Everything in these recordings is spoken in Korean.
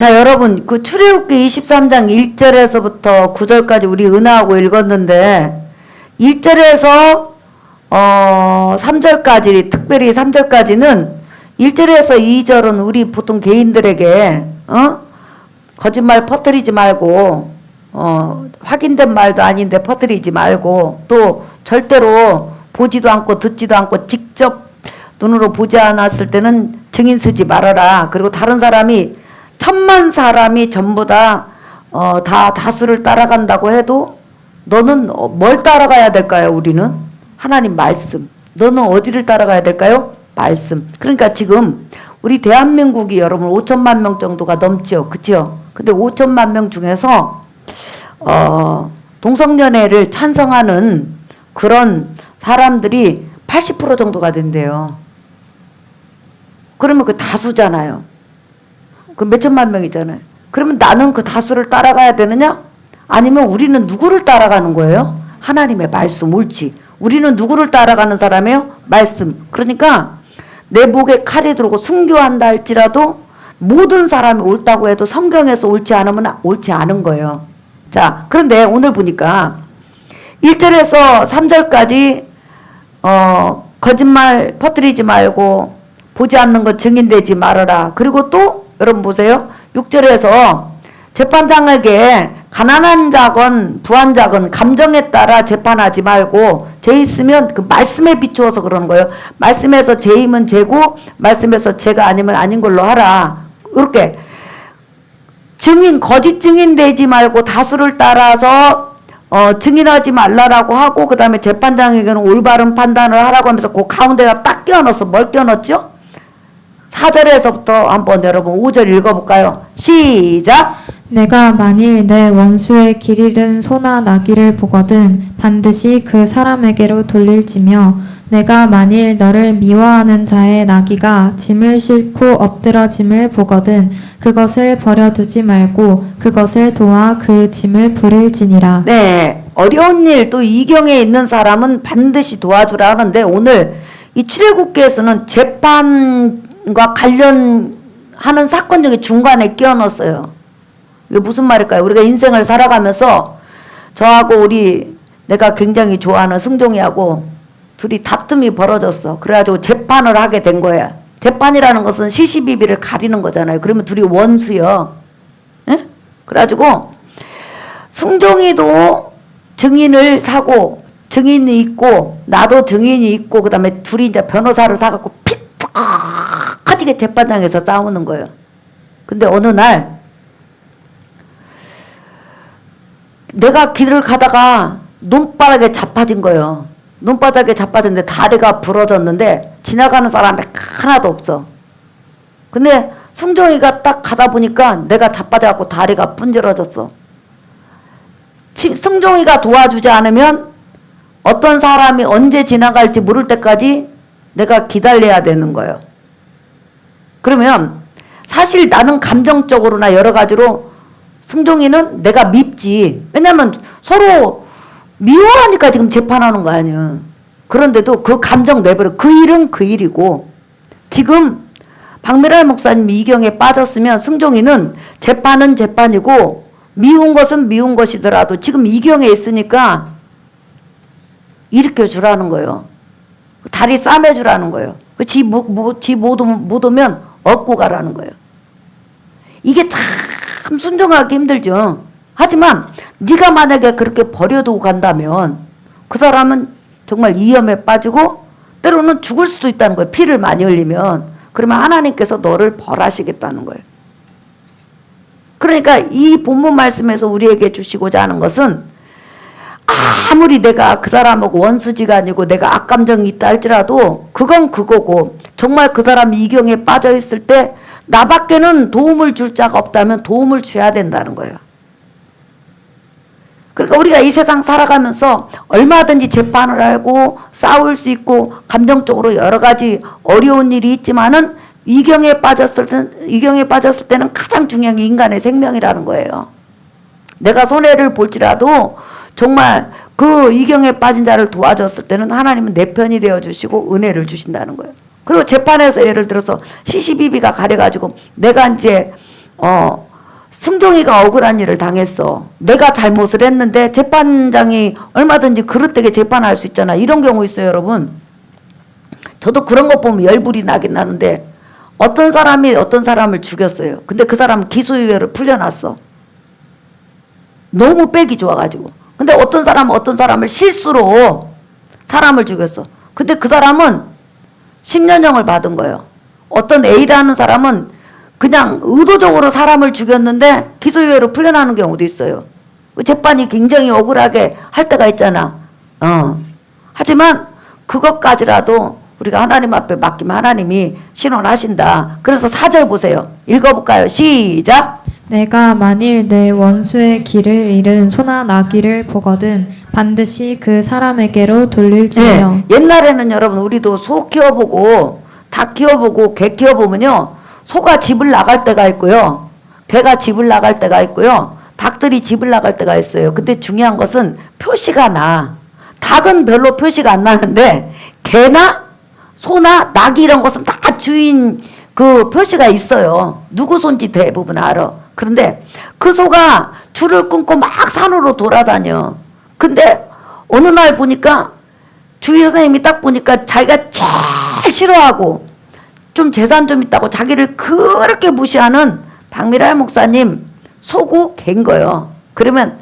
자, 여러분, 그 출애굽기 23장 1절에서부터 9절까지 우리 은하하고 읽었는데 1절에서 어 3절까지 특별히 3절까지는 1절에서 2절은 우리 보통 개인들에게 어? 거짓말 퍼뜨리지 말고 어 확인된 말도 아닌데 퍼뜨리지 말고 또 절대로 보지도 않고 듣지도 않고 직접 눈으로 보지 않았을 때는 증인 쓰지 말아라. 그리고 다른 사람이 천만 사람이 전부 다, 어, 다 다수를 따라간다고 해도 너는 어, 뭘 따라가야 될까요, 우리는? 하나님 말씀. 너는 어디를 따라가야 될까요? 말씀. 그러니까 지금 우리 대한민국이 여러분 5천만 명 정도가 넘죠. 그죠? 근데 5천만 명 중에서, 어, 동성연애를 찬성하는 그런 사람들이 80% 정도가 된대요. 그러면 그 다수잖아요. 그 몇천만 명이잖아요. 그러면 나는 그 다수를 따라가야 되느냐? 아니면 우리는 누구를 따라가는 거예요? 하나님의 말씀 옳지. 우리는 누구를 따라가는 사람이에요? 말씀. 그러니까 내 목에 칼이 들어오고 순교한다 할지라도 모든 사람이 옳다고 해도 성경에서 옳지 않으면 옳지 않은 거예요. 자, 그런데 오늘 보니까 1절에서 3절까지 어, 거짓말 퍼뜨리지 말고 보지 않는 것 증인되지 말아라. 그리고 또 여러분 보세요. 6절에서 재판장에게 가난한 자건 부한 자건 감정에 따라 재판하지 말고 죄 있으면 그 말씀에 비추어서 그러는 거예요. 말씀에서 죄임은 죄고 말씀에서 죄가 아니면 아닌 걸로 하라. 이렇게 증인 거짓 증인 되지 말고 다수를 따라서 어, 증인하지 말라라고 하고 그 다음에 재판장에게는 올바른 판단을 하라고 하면서 그 가운데다 딱 끼워넣어서 뭘 끼워넣었죠? 4절에서부터 한번 여러분 5절 읽어볼까요? 시작! 내가 만일 내 원수의 길 잃은 소나 나귀를 보거든 반드시 그 사람에게로 돌릴지며 내가 만일 너를 미워하는 자의 나귀가 짐을 싣고 엎드러 짐을 보거든 그것을 버려두지 말고 그것을 도와 그 짐을 부릴지니라 네, 어려운 일 또 이경에 있는 사람은 반드시 도와주라 하는데 오늘 이 출애굽기에서는 재판 과 관련하는 사건 중에 중간에 끼워 넣었어요. 이게 무슨 말일까요? 우리가 인생을 살아가면서 저하고 우리 내가 굉장히 좋아하는 승종이하고 둘이 다툼이 벌어졌어. 그래가지고 재판을 하게 된 거야. 재판이라는 것은 시시비비를 가리는 거잖아요. 그러면 둘이 원수요. 예? 그래가지고 승종이도 증인을 사고 증인이 있고 나도 증인이 있고 그다음에 둘이 이제 변호사를 사갖고 피떡 하지게 재판장에서 싸우는 거예요. 근데 어느 날 내가 길을 가다가 논바닥에 자빠진 거예요. 논바닥에 자빠졌는데 다리가 부러졌는데 지나가는 사람이 하나도 없어. 근데 승종이가 딱 가다 보니까 내가 자빠져갖고 다리가 분질러졌어. 치- 승종이가 도와주지 않으면 어떤 사람이 언제 지나갈지 모를 때까지 내가 기다려야 되는 거예요. 그러면 사실 나는 감정적으로나 여러 가지로 승종이는 내가 밉지. 왜냐면 서로 미워하니까 지금 재판하는 거 아니야. 그런데도 그 감정 내버려. 그 일은 그 일이고. 지금 박미랄 목사님 이경에 빠졌으면 승종이는 재판은 재판이고 미운 것은 미운 것이더라도 지금 이경에 있으니까 일으켜 주라는 거예요. 다리 싸매 주라는 거예요. 그 지, 못, 못, 지 못, 오면- 못 오면 얻고 가라는 거예요. 이게 참 순종하기 힘들죠. 하지만 네가 만약에 그렇게 버려두고 간다면 그 사람은 정말 위험에 빠지고 때로는 죽을 수도 있다는 거예요. 피를 많이 흘리면 그러면 하나님께서 너를 벌하시겠다는 거예요. 그러니까 이 본문 말씀에서 우리에게 주시고자 하는 것은 아무리 내가 그 사람하고 원수지가 아니고 내가 악감정이 있다 할지라도 그건 그거고 정말 그 사람이 이경에 빠져 있을 때 나밖에는 도움을 줄 자가 없다면 도움을 줘야 된다는 거예요. 그러니까 우리가 이 세상 살아가면서 얼마든지 재판을 하고 싸울 수 있고 감정적으로 여러 가지 어려운 일이 있지만은 이경에 빠졌을 때 이경에 빠졌을 때는 가장 중요한 게 인간의 생명이라는 거예요. 내가 손해를 볼지라도 정말 그 이경에 빠진 자를 도와줬을 때는 하나님은 내 편이 되어 주시고 은혜를 주신다는 거예요. 그리고 재판에서 예를 들어서 시시비비가 가려가지고 내가 이제 어 승종이가 억울한 일을 당했어. 내가 잘못을 했는데 재판장이 얼마든지 그릇되게 재판할 수 있잖아. 이런 경우 있어요, 여러분. 저도 그런 것 보면 열불이 나긴 나는데 어떤 사람이 어떤 사람을 죽였어요. 근데 그 사람은 기소유예를 풀려났어. 너무 빼기 좋아가지고. 근데 어떤 사람은 어떤 사람을 실수로 사람을 죽였어. 근데 그 사람은 10년형을 받은 거예요. 어떤 A라는 사람은 그냥 의도적으로 사람을 죽였는데 기소유예로 풀려나는 경우도 있어요. 그 재판이 굉장히 억울하게 할 때가 있잖아. 어. 하지만 그것까지라도 우리가 하나님 앞에 맡기면 하나님이 신원하신다. 그래서 사절 보세요. 읽어볼까요? 시작. 내가 만일 내 원수의 길을 잃은 소나 나귀를 보거든 반드시 그 사람에게로 돌릴지며 네. 옛날에는 여러분 우리도 소 키워보고 닭 키워보고 개 키워보면요 소가 집을 나갈 때가 있고요 개가 집을 나갈 때가 있고요 닭들이 집을 나갈 때가 있어요 근데 중요한 것은 표시가 나 닭은 별로 표시가 안 나는데 개나 소나 낙이 이런 것은 다 주인 그 표시가 있어요. 누구 손지 대부분 알아. 그런데 그 소가 줄을 끊고 막 산으로 돌아다녀. 근데 어느 날 보니까 주의 선생님이 딱 보니까 자기가 제일 싫어하고 좀 재산 좀 있다고 자기를 그렇게 무시하는 박미랄 목사님 소고 갠 거예요. 그러면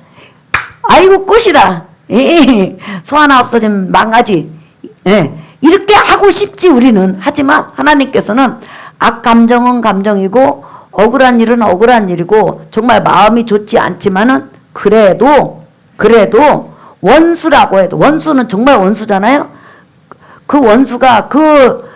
아이고 꽃이라 예, 소 하나 없어지면 망가지. 예, 이렇게 하고 싶지 우리는 하지만 하나님께서는 악 감정은 감정이고 억울한 일은 억울한 일이고 정말 마음이 좋지 않지만은 그래도 그래도 원수라고 해도 원수는 정말 원수잖아요. 그 원수가 그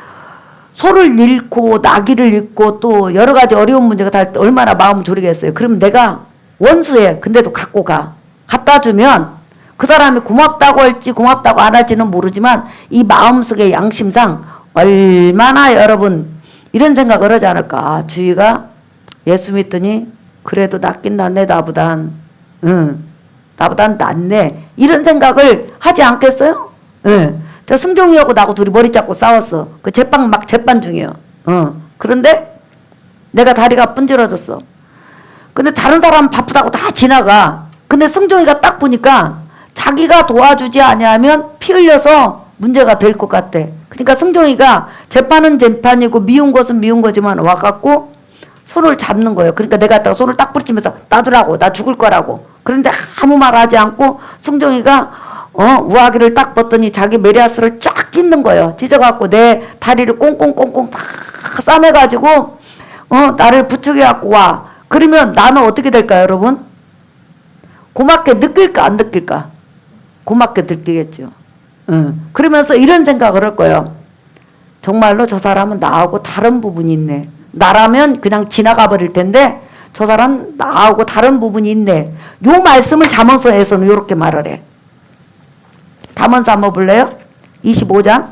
소를 잃고 나귀를 잃고 또 여러 가지 어려운 문제가 다 얼마나 마음 졸이겠어요. 그럼 내가 원수에 근데도 갖고 가 갖다 주면 그 사람이 고맙다고 할지 고맙다고 안 할지는 모르지만 이 마음속의 양심상 얼마나 여러분 이런 생각을 하지 않을까 주의가 예수 믿더니 그래도 낫긴 낫네 나보단 응 나보단 낫네 이런 생각을 하지 않겠어요? 응. 저 승종이하고 나하고 둘이 머리 잡고 싸웠어. 그 제빵 막 재판 중이에요. 어. 그런데 내가 다리가 분질러졌어. 근데 다른 사람 바쁘다고 다 지나가. 근데 승종이가 딱 보니까 자기가 도와주지 아니하면 피 흘려서 문제가 될 것 같대. 그러니까 승종이가 재판은 재판이고 미운 것은 미운 거지만 와갖고 손을 잡는 거예요. 그러니까 내가 딱 손을 딱 부딪히면서 놔두라고 나 죽을 거라고. 그런데 아무 말 하지 않고 승종이가 어 우아기를 딱 벗더니 자기 메리아스를 쫙 찢는 거예요. 찢어갖고 내 다리를 꽁꽁꽁꽁 다 싸매가지고 어 나를 부축해 갖고 와. 그러면 나는 어떻게 될까요, 여러분? 고맙게 느낄까 안 느낄까? 고맙게 느끼겠죠. 응. 그러면서 이런 생각을 할 거예요. 정말로 저 사람은 나하고 다른 부분이 있네. 나라면 그냥 지나가 버릴 텐데 저 사람 나하고 다른 부분이 있네. 요 말씀을 잠언서에서는 이렇게 말을 해. 잠언서 한번 볼래요? 25장.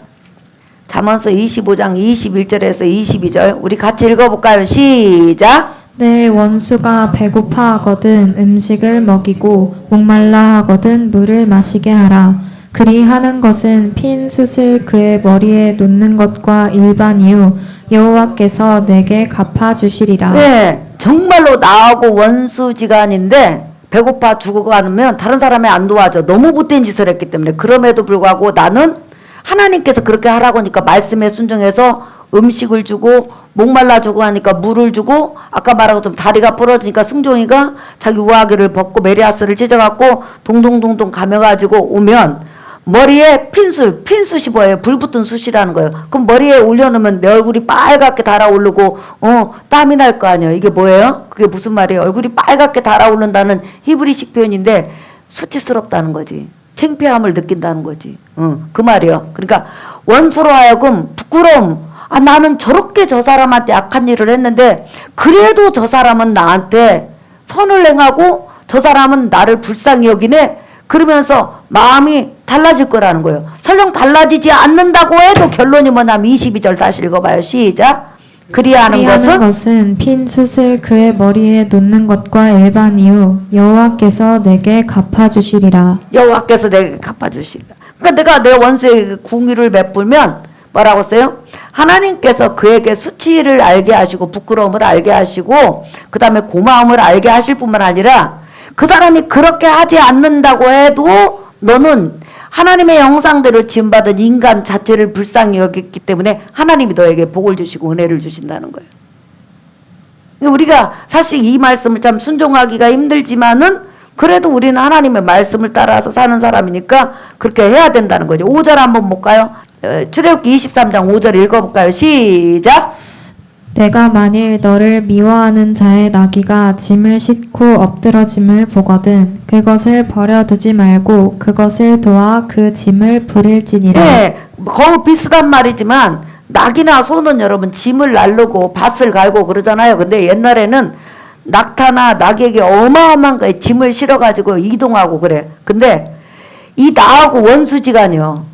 잠언서 25장 21절에서 22절. 우리 같이 읽어볼까요? 시작. 내 원수가 배고파 하거든 음식을 먹이고 목말라 하거든 물을 마시게 하라. 그리하는 것은 핀 숯을 그의 머리에 놓는 것과 일반이요 여호와께서 내게 갚아 주시리라. 네, 정말로 나하고 원수지간인데 배고파 죽어가면 다른 사람이 안 도와줘. 너무 못된 짓을 했기 때문에. 그럼에도 불구하고 나는 하나님께서 그렇게 하라고 하니까 말씀에 순종해서 음식을 주고 목말라 주고 하니까 물을 주고 아까 말하고 좀 다리가 부러지니까 승종이가 자기 우아기를 벗고 메리아스를 찢어갖고 동동동동 가며가지고 오면 머리에 핀술, 핀숯이 뭐예요? 불 붙은 숯이라는 거예요. 그럼 머리에 올려놓으면 내 얼굴이 빨갛게 달아오르고, 어, 땀이 날 거 아니에요. 이게 뭐예요? 그게 무슨 말이에요? 얼굴이 빨갛게 달아오른다는 히브리식 표현인데, 수치스럽다는 거지. 창피함을 느낀다는 거지. 어, 그 말이요. 그러니까, 원수로 하여금 부끄러움, 아, 나는 저렇게 저 사람한테 악한 일을 했는데, 그래도 저 사람은 나한테 선을 행하고, 저 사람은 나를 불쌍히 여기네? 그러면서 마음이 달라질 거라는 거예요. 설령 달라지지 않는다고 해도 결론이 뭐냐면 22절 다시 읽어봐요. 시작. 그리하는 것은 것은 핀 숯을 그의 머리에 놓는 것과 일반이요 여호와께서 내게 갚아 주시리라 여호와께서 내게 갚아주시리라. 그러니까 내가 내 원수에게 궁의를 베풀면 뭐라고 써요? 하나님께서 그에게 수치를 알게 하시고 부끄러움을 알게 하시고 그 다음에 고마움을 알게 하실 뿐만 아니라 그 사람이 그렇게 하지 않는다고 해도 너는 하나님의 형상대로 지음받은 인간 자체를 불쌍히 여겼기 때문에 하나님이 너에게 복을 주시고 은혜를 주신다는 거예요. 우리가 사실 이 말씀을 참 순종하기가 힘들지만은 그래도 우리는 하나님의 말씀을 따라서 사는 사람이니까 그렇게 해야 된다는 거죠. 5절 한번 볼까요? 어, 출애굽기 23장 5절 읽어볼까요? 시작. 내가 만일 너를 미워하는 자의 나귀가 짐을 싣고 엎드러짐을 보거든 그것을 버려두지 말고 그것을 도와 그 짐을 부릴지니라 네, 거의 비슷한 말이지만 낙이나 소는 여러분 짐을 날르고 밭을 갈고 그러잖아요. 근데 옛날에는 낙타나 낙에게 어마어마한 거에 짐을 실어가지고 이동하고 그래. 근데 이 나하고 원수지간이요.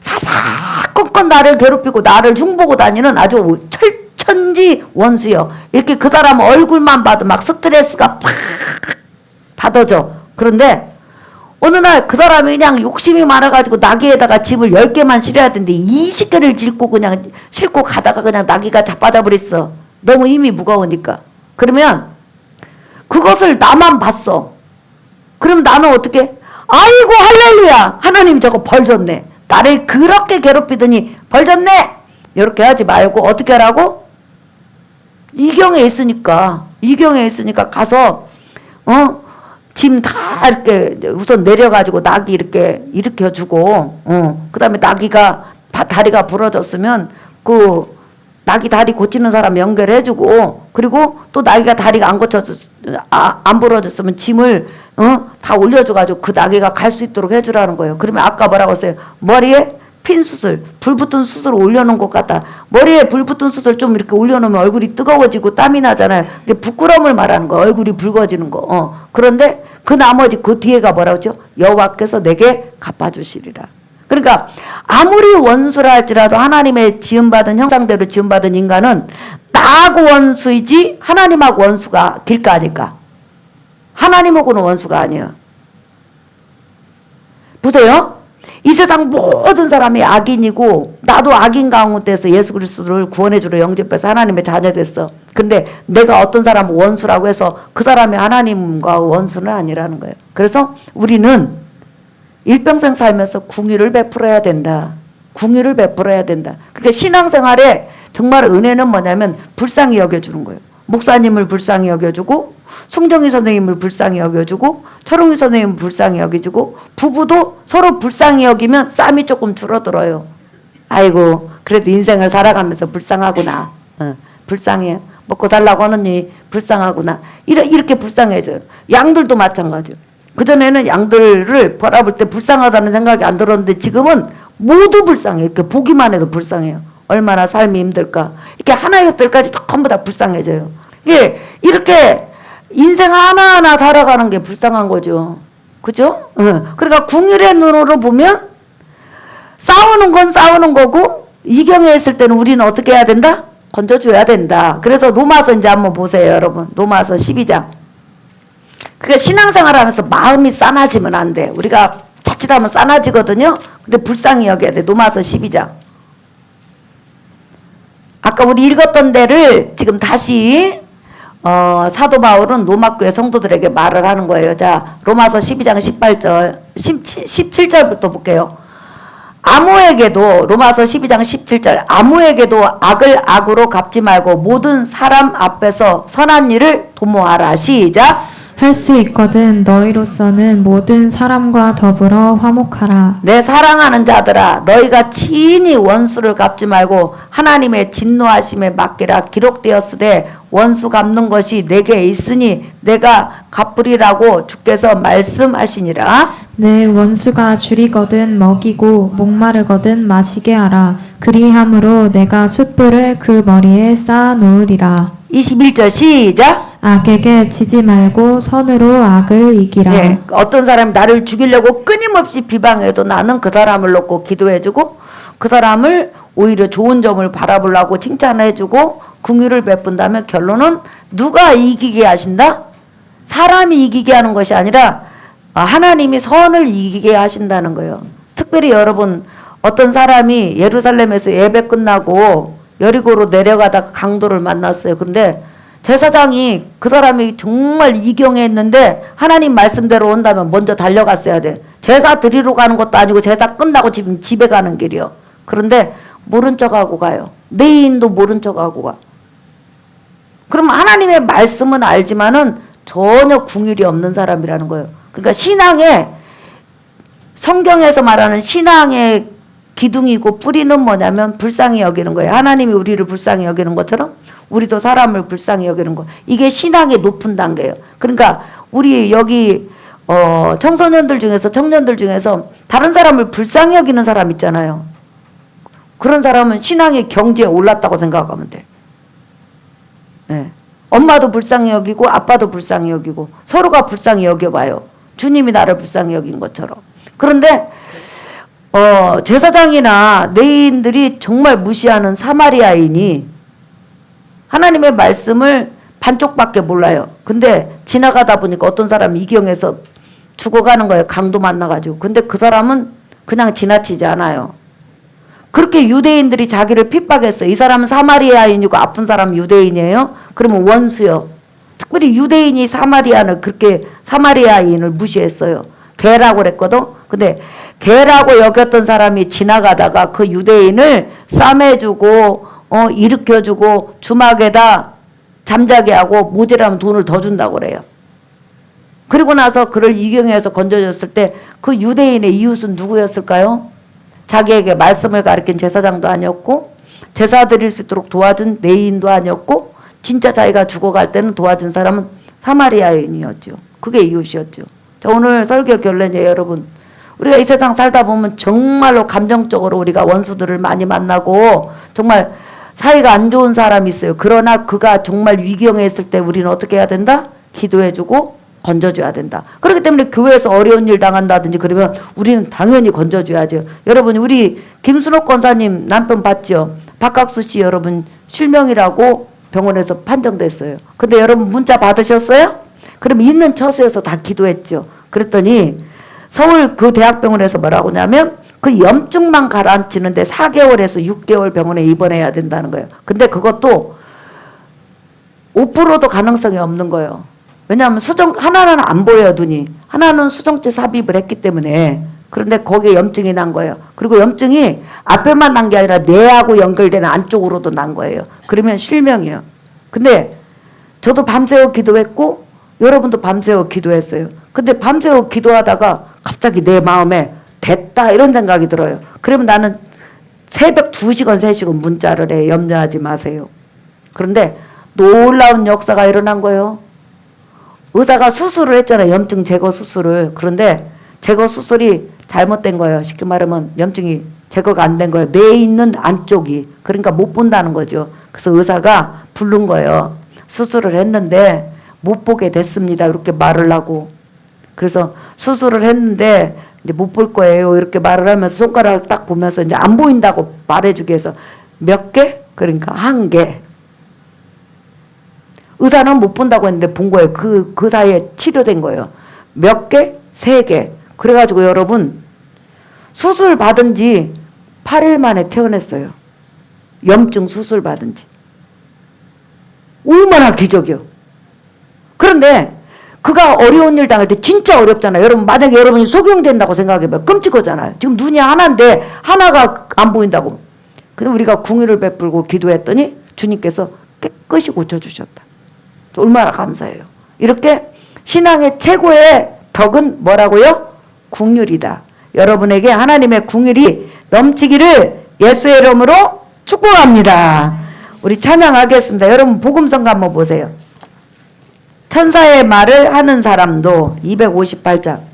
사사 건건 나를 괴롭히고 나를 흉보고 다니는 아주 철천지 원수요. 이렇게 그 사람 얼굴만 봐도 막 스트레스가 팍 받아져. 그런데 어느 날 그 사람이 그냥 욕심이 많아가지고 나귀에다가 짐을 10개만 실어야 되는데 20개를 싣고 그냥 싣고 가다가 그냥 나귀가 자빠져 버렸어. 너무 힘이 무거우니까. 그러면 그것을 나만 봤어. 그럼 나는 어떻게? 아이고 할렐루야. 하나님 저거 벌 줬네. 나를 그렇게 괴롭히더니 벌 줬네. 이렇게 하지 말고 어떻게 하라고? 이경에 있으니까 이경에 있으니까 가서 어 짐 다 이렇게 우선 내려가지고 낙이 이렇게 일으켜주고 어 그 다음에 낙이가 바- 다리가 부러졌으면 그 낙이 다리 고치는 사람 연결해주고 그리고 또 낙이가 다리가 안 고쳐서 아, 안 부러졌으면 짐을 어 다 올려줘가지고 그 낙이가 갈 수 있도록 해주라는 거예요. 그러면 아까 뭐라고 했어요? 머리에 핀 수술, 불 붙은 수술 올려놓은 것 같다. 머리에 불 붙은 수술 좀 이렇게 올려놓으면 얼굴이 뜨거워지고 땀이 나잖아요. 이게 부끄러움을 말하는 거, 얼굴이 붉어지는 거. 어. 그런데 그 나머지 그 뒤에가 뭐라고 하죠? 여호와께서 내게 갚아주시리라. 그러니까 아무리 원수라 할지라도 하나님의 지음받은 형상대로 지음받은 인간은 나하고 원수이지 하나님하고 원수가 길까 아닐까? 하나님하고는 원수가 아니에요. 보세요. 이 세상 모든 사람이 악인이고 나도 악인 가운데서 예수 그리스도를 구원해 주러 영접해서 하나님의 자녀 됐어. 근데 내가 어떤 사람 원수라고 해서 그 사람이 하나님과 원수는 아니라는 거예요. 그래서 우리는 일평생 살면서 궁유를 베풀어야 된다. 궁유를 베풀어야 된다. 그러니까 신앙생활에 정말 은혜는 뭐냐면 불쌍히 여겨주는 거예요. 목사님을 불쌍히 여겨주고 송정희 선생님을 불쌍히 여겨주고 철웅이 선생님을 불쌍히 여겨주고 부부도 서로 불쌍히 여기면 쌈이 조금 줄어들어요. 아이고 그래도 인생을 살아가면서 불쌍하구나. 어, 불쌍해. 먹고 살라고 하느니 불쌍하구나. 이렇게, 이렇게 불쌍해져요. 양들도 마찬가지예요. 그전에는 양들을 바라볼 때 불쌍하다는 생각이 안 들었는데 지금은 모두 불쌍해. 이렇게 보기만 해도 불쌍해요. 얼마나 삶이 힘들까. 이렇게 하나였들까지 전부 다 불쌍해져요. 이게 이렇게 인생 하나하나 살아가는 게 불쌍한 거죠. 그죠? 응. 그러니까 궁율의 눈으로 보면 싸우는 건 싸우는 거고 이경에 있을 때는 우리는 어떻게 해야 된다? 건져줘야 된다. 그래서 로마서 이제 한번 보세요, 여러분. 로마서 12장. 그러니까 신앙생활 하면서 마음이 싸나지면 안 돼. 우리가 자칫하면 싸나지거든요. 근데 불쌍히 여겨야 돼. 로마서 12장. 아까 우리 읽었던 데를 지금 다시 어, 사도 바울은 로마 교회 성도들에게 말을 하는 거예요. 자, 로마서 12장 18절, 17, 17절부터 볼게요. 아무에게도 로마서 12장 17절 아무에게도 악을 악으로 갚지 말고 모든 사람 앞에서 선한 일을 도모하라. 시작. 할 수 있거든. 너희로서는 모든 사람과 더불어 화목하라. 내 사랑하는 자들아 너희가 친히 원수를 갚지 말고 하나님의 진노하심에 맡기라 기록되었으되 원수 갚는 것이 내게 있으니 내가 갚으리라고 주께서 말씀하시니라. 내 원수가 줄이거든 먹이고 목마르거든 마시게 하라. 그리함으로 내가 숯불을 그 머리에 쌓아 놓으리라. 21절 시작 악에게 지지 말고 선으로 악을 이기라 예, 어떤 사람이 나를 죽이려고 끊임없이 비방해도 나는 그 사람을 놓고 기도해주고 그 사람을 오히려 좋은 점을 바라보려고 칭찬해주고 궁유를 베푼다면 결론은 누가 이기게 하신다? 사람이 이기게 하는 것이 아니라 아, 하나님이 선을 이기게 하신다는 거예요. 특별히 여러분 어떤 사람이 예루살렘에서 예배 끝나고 여리고로 내려가다가 강도를 만났어요. 근데 제사장이 그 사람이 정말 이경했는데 하나님 말씀대로 온다면 먼저 달려갔어야 돼. 제사 드리러 가는 것도 아니고 제사 끝나고 지금 집에 가는 길이요. 그런데 모른 척하고 가요. 내인도 모른 척하고 가. 그럼 하나님의 말씀은 알지만은 전혀 궁율이 없는 사람이라는 거예요. 그러니까 신앙에 성경에서 말하는 신앙의 기둥이고 뿌리는 뭐냐면 불쌍히 여기는 거예요. 하나님이 우리를 불쌍히 여기는 것처럼 우리도 사람을 불쌍히 여기는 거. 이게 신앙의 높은 단계예요. 그러니까 우리 여기 어 청소년들 중에서 청년들 중에서 다른 사람을 불쌍히 여기는 사람 있잖아요. 그런 사람은 신앙의 경지에 올랐다고 생각하면 돼. 예. 엄마도 불쌍히 여기고 아빠도 불쌍히 여기고 서로가 불쌍히 여겨봐요. 주님이 나를 불쌍히 여긴 것처럼. 그런데 어, 제사장이나 내인들이 정말 무시하는 사마리아인이 하나님의 말씀을 반쪽밖에 몰라요. 근데 지나가다 보니까 어떤 사람이 이경에서 죽어가는 거예요. 강도 만나가지고. 근데 그 사람은 그냥 지나치지 않아요. 그렇게 유대인들이 자기를 핍박했어요. 이 사람은 사마리아인이고 아픈 사람은 유대인이에요. 그러면 원수요. 특별히 유대인이 사마리아를 그렇게 사마리아인을 무시했어요. 개라고 그랬거든. 근데 개라고 여겼던 사람이 지나가다가 그 유대인을 싸매주고 어 일으켜주고 주막에다 잠자게 하고 모자라면 돈을 더 준다고 그래요. 그리고 나서 그를 이경에서 건져줬을 때 그 유대인의 이웃은 누구였을까요? 자기에게 말씀을 가르친 제사장도 아니었고 제사 드릴 수 있도록 도와준 내인도 아니었고 진짜 자기가 죽어갈 때는 도와준 사람은 사마리아인이었죠. 그게 이웃이었죠. 자, 오늘 설교 결론이에요, 여러분. 우리가 이 세상 살다 보면 정말로 감정적으로 우리가 원수들을 많이 만나고 정말 사이가 안 좋은 사람이 있어요. 그러나 그가 정말 위기형에 있을 때 우리는 어떻게 해야 된다? 기도해주고 건져줘야 된다. 그렇기 때문에 교회에서 어려운 일 당한다든지 그러면 우리는 당연히 건져줘야죠. 여러분 우리 김순옥 권사님 남편 봤죠? 박학수 씨 여러분 실명이라고 병원에서 판정됐어요. 근데 여러분 문자 받으셨어요? 그럼 있는 처소에서 다 기도했죠. 그랬더니 서울 그 대학병원에서 뭐라고 하냐면 그 염증만 가라앉히는데 4개월에서 6개월 병원에 입원해야 된다는 거예요. 근데 그것도 5%도 가능성이 없는 거예요. 왜냐하면 수정 하나는 안 보여요 눈이 하나는 수정체 삽입을 했기 때문에 그런데 거기에 염증이 난 거예요. 그리고 염증이 앞에만 난 게 아니라 뇌하고 연결되는 안쪽으로도 난 거예요. 그러면 실명이에요. 근데 저도 밤새워 기도했고 여러분도 밤새워 기도했어요. 근데 밤새워 기도하다가 갑자기 내 마음에 됐다 이런 생각이 들어요. 그러면 나는 새벽 2시간 3시간 문자를 해 염려하지 마세요. 그런데 놀라운 역사가 일어난 거예요. 의사가 수술을 했잖아요. 염증 제거 수술을. 그런데 제거 수술이 잘못된 거예요. 쉽게 말하면 염증이 제거가 안 된 거예요. 뇌에 있는 안쪽이. 그러니까 못 본다는 거죠. 그래서 의사가 부른 거예요. 수술을 했는데 못 보게 됐습니다. 이렇게 말을 하고. 그래서 수술을 했는데 이제 못 볼 거예요. 이렇게 말을 하면서 손가락을 딱 보면서 이제 안 보인다고 말해주기 위해서 몇 개? 그러니까 한 개. 의사는 못 본다고 했는데 본 거예요. 그, 그 사이에 치료된 거예요. 몇 개? 세 개. 그래가지고 여러분, 수술 받은 지 8일 만에 퇴원했어요. 염증 수술 받은 지. 얼마나 기적이요. 그런데 그가 어려운 일 당할 때 진짜 어렵잖아요. 여러분, 만약에 여러분이 소경된다고 생각해봐요. 끔찍하잖아요. 지금 눈이 하나인데 하나가 안 보인다고. 근데 우리가 궁유를 베풀고 기도했더니 주님께서 깨끗이 고쳐주셨다. 얼마나 감사해요. 이렇게 신앙의 최고의 덕은 뭐라고요? 궁율이다. 여러분에게 하나님의 궁율이 넘치기를 예수의 이름으로 축복합니다. 우리 찬양하겠습니다. 여러분 복음성가 한번 보세요. 천사의 말을 하는 사람도 258장.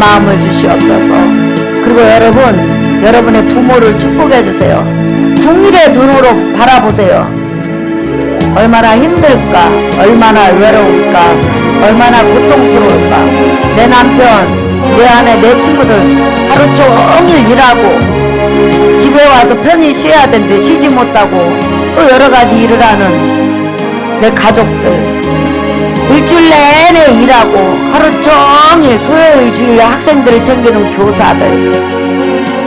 마음을 주시옵소서. 그리고 여러분 여러분의 부모를 축복해 주세요. 궁일의 눈으로 바라보세요. 얼마나 힘들까 얼마나 외로울까 얼마나 고통스러울까. 내 남편 내 아내 내 친구들 하루 종일 일하고 집에 와서 편히 쉬어야 되는데 쉬지 못하고 또 여러 가지 일을 하는 내 가족들 일주일 내내 일하고 하루 종일 토요일 주일 학생들을 챙기는 교사들.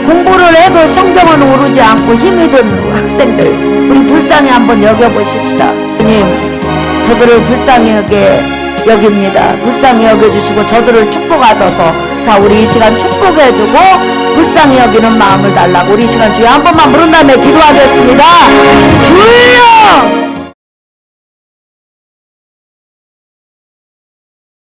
공부를 해도 성적은 오르지 않고 힘이 든 학생들. 우리 불쌍히 한번 여겨보십시다. 주님 저들을 불쌍히 여겨 여깁니다. 불쌍히 여겨주시고 저들을 축복하소서. 자 우리 이 시간 축복해주고 불쌍히 여기는 마음을 달라고 우리 이 시간 주여 한 번만 부른 다음에 기도하겠습니다. 주여